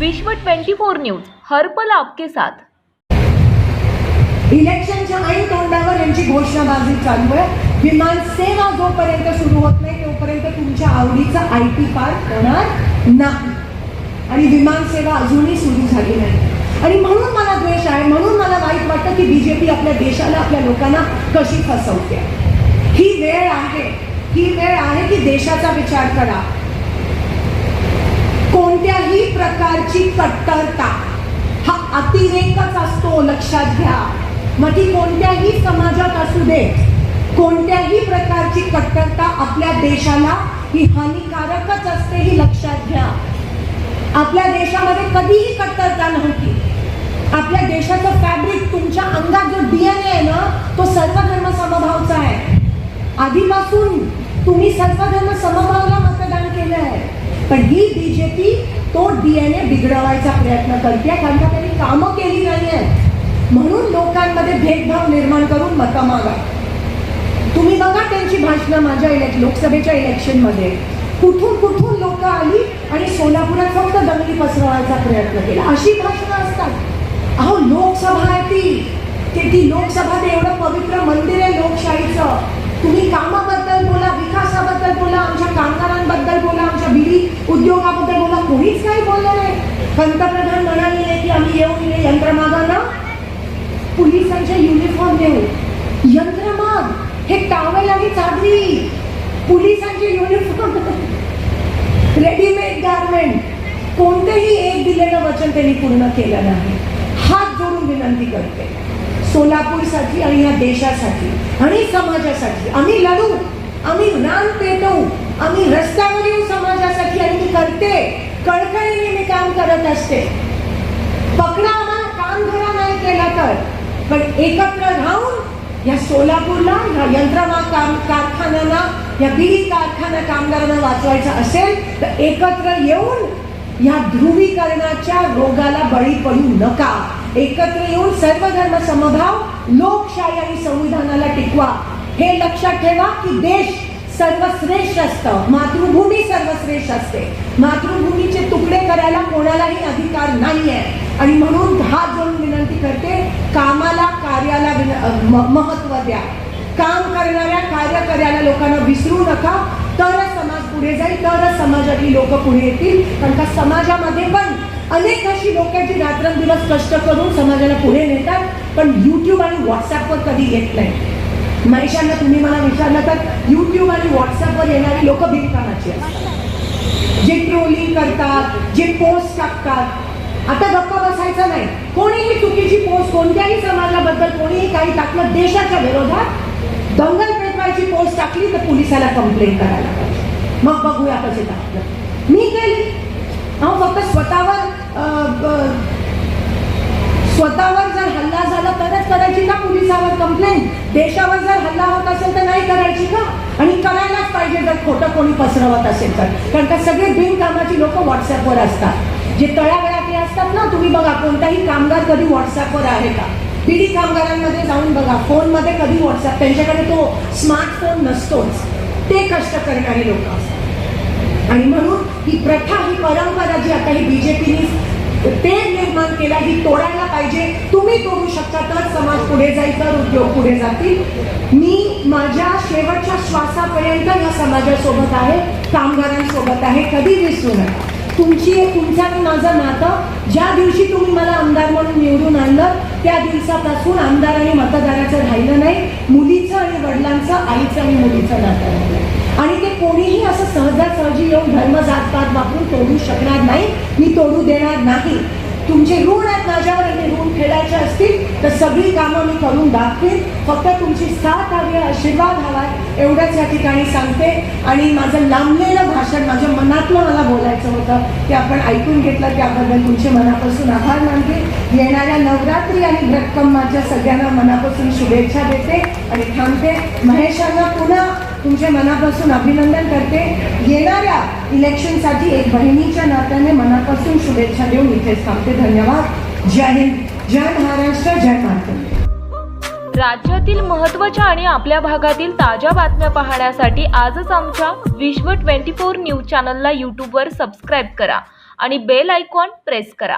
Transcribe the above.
विश्व 24 न्यूज हर्पल आपके साथ. इलेक्शनच्या ऐन तोंडावर यांची घोषणाबाजी चालू आहे. विमान सेवा जोपर्यंत सुरू होत नाही तोपर्यंत तुमच्या आवडीचा आय टी पार्क होणार नाही. आणि विमान सेवा अजूनही सुरू झाली नाही. आणि म्हणून मला द्वेष आहे म्हणून मला वाईट वाटतं की बीजेपी आपल्या देशाला आपल्या लोकांना कशी फसवते. ही वेळ आहे ही वेळ आहे की देशाचा विचार करा. प्रकारची कट्टरता. हा अतिरेकच असतो लक्षात घ्या. मग ती कोणत्याही समाजात असू दे. कोणत्याही प्रकारची कट्टरता आपल्या देशाला ही हानिकारकच असते ही लक्षात घ्या. आपल्या देशामध्ये कधीही कट्टरता नव्हती. आपल्या देशाचं फॅब्रिक तुमच्या अंगात जो डीएनए आहे ना तो सर्वधर्म समभावचा आहे. आधीपासून तुम्ही सर्वधर्म समभावला मतदान केलं आहे पण ही बीजेपी तो डी एन ए बिघडवायचा प्रयत्न करते कारण का त्यांनी कामं केली नाही आहेत म्हणून लोकांमध्ये भेदभाव निर्माण करून मतं मागा तुम्ही बघा त्यांची भाषणं माझ्या इलेक् लोकसभेच्या इलेक्शनमध्ये कुठून कुठून लोक आली आणि सोलापुरात फक्त दंगली पसरवायचा प्रयत्न केला. अशी भाषणं असतात. अहो लोकसभा आहे ती. ते ती लोकसभा ते एवढं पवित्र मंदिर आहे लोकशाहीचं. तुम्ही कामाबद्दल बोला विकासाबद्दल बोला आमच्या कामगारांबद्दल बोला आमच्या बिडी उद्योगाबद्दल कोणीच काही बोललं नाही. पंतप्रधान म्हणाले नाही की आम्ही येऊन ये यंत्रमागांना. पोलिसांच्या युनिफॉर्म देऊ यंत्रमाग हे टावेल आणि चादरी. पोलिसांचे युनिफॉर्म रेडीमेड गारमेंट कोणतेही एक दिलेलं वचन त्यांनी पूर्ण केलं नाही. हात जोडून विनंती करते. सोलापूरसाठी आणि या देशासाठी आणि समाजासाठी आम्ही लढू. आम्ही रान पेटवू. आम्ही रस्त्यावर येऊ समाजासाठी आणि मी करते कळकळीने मी काम करत असते. पकडा आम्हाला काम धरा नाही केला तर. पण एकत्र राहून या सोलापूरला या यंत्रमाग काम कारखान्यांना या बिडी कारखाना कामगारांना वाचवायचं असेल तर एकत्र येऊन या ध्रुवीकरणाच्या रोगाला बळी पडू नका. एकत्र येऊन सर्वधर्म समभाव लोकशाही आणि संविधानाला टिकवा. हे लक्षात ठेवा की देश सर्वश्रेष्ठ असतं. मातृभूमी सर्वश्रेष्ठ असते. मातृभूमीचे तुकडे करायला कोणालाही अधिकार नाही आहे आणि म्हणून हात जोडून विनंती करते कामाला कार्याला विन- महत्त्व द्या. काम करणाऱ्या कार्य करायला लोकांना विसरू नका. तरच समाज पुढे जाईल तरच समाजातली लोक पुढे येतील. कारण का समाजामध्ये पण अनेक अशी लोक आहेत जी रात्रंदिवस कष्ट करून समाजाला पुढे नेतात पण यूट्यूब आणि व्हॉट्सअपवर कधी येत नाही. महेशांना तुम्ही मला विचारलं तर युट्यूब आणि व्हॉट्सअपवर येणारी लोक बिनकामाची असतात. जे ट्रोलिंग करतात जे पोस्ट टाकतात. आता गप्पा बसायचा नाही. कोणीही चुकीची पोस्ट कोणत्याही समाजाबद्दल कोणीही काही टाकलं देशाच्या विरोधात दंगल पेटवायची पोस्ट टाकली तर पोलिसाला कंप्लेंट करायला पाहिजे. मग बघूया कसे टाकलं मी केली अहो फक्त स्वतःवर अं, स्वतःवर जर हल्ला झाला तरच करायची का पोलिसावर कंप्लेंट देशावर जर हल्ला होत असेल तर नाही करायची का? आणि करायलाच पाहिजे जर खोटं कोणी पसरवत असेल तर. कारण का सगळे बिनकामाची लोक व्हॉट्सअपवर असतात. जे तळागळातले असतात ना तुम्ही बघा कोणताही कामगार कधी व्हॉट्सअपवर आहे का? पिढी कामगारांमध्ये जाऊन बघा फोनमध्ये कधी व्हॉट्सअप त्यांच्याकडे तो स्मार्टफोन नसतोच. ते कष्ट करणारे लोक असतात. आणि म्हणून ही प्रथा ही परंपरा जी आता ही बीजेपीने ते निर्माण केला ही तोडायला पाहिजे. तुम्ही तोडू शकता तर समाज पुढे जाईल तर उद्योग पुढे जातील. मी माझ्या शेवटच्या श्वासापर्यंत या समाजासोबत आहे कामगारांसोबत आहे कधी विसरू नका तुमची तुमचं आणि माझं नातं ज्या दिवशी तुम्ही मला आमदार म्हणून निवडून आणलं त्या दिवसापासून आमदार आणि मतदाराचं राहिलं नाही. मुलीचं आणि वडिलांचं आईचं आणि मुलीचं नातं राहिलं. आणि ते कोणीही असं सहजासहजी येऊन धर्म जातपात वापरून तोडू शकणार नाही मी तोडू देणार नाही. तुमचे ऋण आहेत माझ्यावर आणि ऋण फेडायचे असतील तर सगळी कामं मी करून दाखवेन. फक्त तुमची साथ हवी आशीर्वाद हवाय एवढंच या ठिकाणी सांगते. आणि माझं लांबलेलं भाषण माझ्या मनातलं मला बोलायचं होतं ते आपण ऐकून घेतलं त्याबद्दल तुमचे मनापासून आभार मानते. येणाऱ्या नवरात्री आणि भ्रटकम्माच्या सगळ्यांना मनापासून शुभेच्छा देते आणि थांबते. महेशांना पुन्हा तुमच्या मनापासून अभिनंदन करते. येणाऱ्या इलेक्शनसाठी एक बहिणीच्या नात्याने मनापासून शुभेच्छा देऊन इथेच थांबते. धन्यवाद. जय हिंद. जय महाराष्ट्र. जय महाराष्ट्र राज्यातील महत्त्वाच्या आणि आपल्या भागातील ताज्या बातम्या पाहण्यासाठी आजच आमच्या विश्व 24 न्यूज चॅनलला यूट्यूबवर सबस्क्राईब करा आणि बेल आयकॉन प्रेस करा.